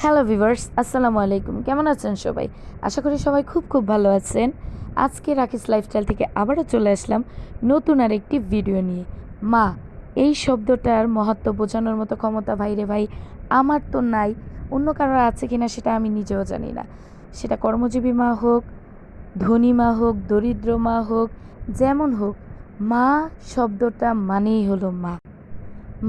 Hello viewers আসসালামু আলাইকুম কেমন আছেন সবাই? আশা করি সবাই খুব খুব ভালো আছেন। আজকে রাকিস লাইফস্টাইল থেকে আবারও চলে আসলাম নতুন আর একটি ভিডিও নিয়ে। মা, এই শব্দটার মহত্ব বোঝানোর মতো ক্ষমতা ভাইরে ভাই আমার তো নাই। অন্য কারোর আছে কিনা সেটা আমি নিজেও জানি না। সেটা কর্মজীবী মা হোক, ধনী মা হোক, দরিদ্র মা হোক, যেমন হোক, মা শব্দটা মানেই হলো মা।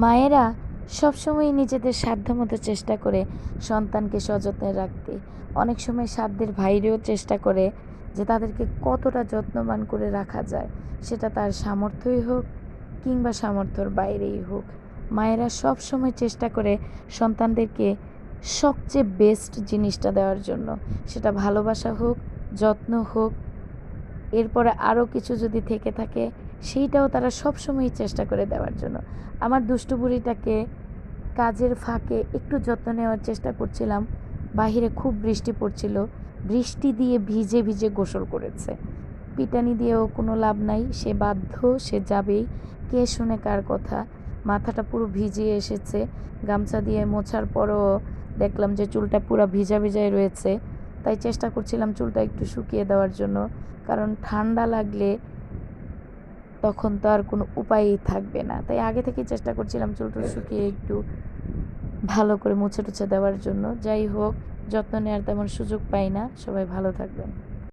মায়েরা সবসময় নিজেদের সাধ্যমতো চেষ্টা করে সন্তানকে সযত্নে রাখতে। অনেক সময় সাধ্যের বাইরেও চেষ্টা করে যে তাদেরকে কতটা যত্নবান করে রাখা যায়, সেটা তার সামর্থ্যই হোক কিংবা সামর্থ্যর বাইরেই হোক। মায়েরা সব সময় চেষ্টা করে সন্তানদেরকে সবচেয়ে বেস্ট জিনিসটা দেওয়ার জন্য। সেটা ভালোবাসা হোক, যত্ন হোক, এরপরে আরও কিছু যদি থেকে থাকে সেইটাও তারা সবসময়ই চেষ্টা করে দেওয়ার জন্য। আমার দুষ্টু বুড়িটাকে কাজের ফাঁকে একটু যত্ন নেওয়ার চেষ্টা করছিলাম। বাহিরে খুব বৃষ্টি পড়ছিল। বৃষ্টি দিয়ে ভিজে ভিজে গোসল করেছে। পিটানি দিয়েও কোনো লাভ নাই। সে বাধ্য, সে যাবেই। কে শুনে কার কথা? মাথাটা পুরো ভিজিয়ে এসেছে। গামছা দিয়ে মোছার পরও দেখলাম যে চুলটা পুরো ভিজা ভিজাই রয়েছে। তাই চেষ্টা করছিলাম চুলটা একটু শুকিয়ে দেওয়ার জন্য। কারণ ঠান্ডা লাগলে তখন তো আর কোনো উপায়ই থাকবে না। তাই আগে থেকেই চেষ্টা করছিলাম চুলটুল শুকিয়ে একটু ভালো করে মুছে টুছে দেওয়ার জন্য। যাই হোক, যত্ন নেওয়ার তেমন সুযোগ পাই না। সবাই ভালো থাকবেন।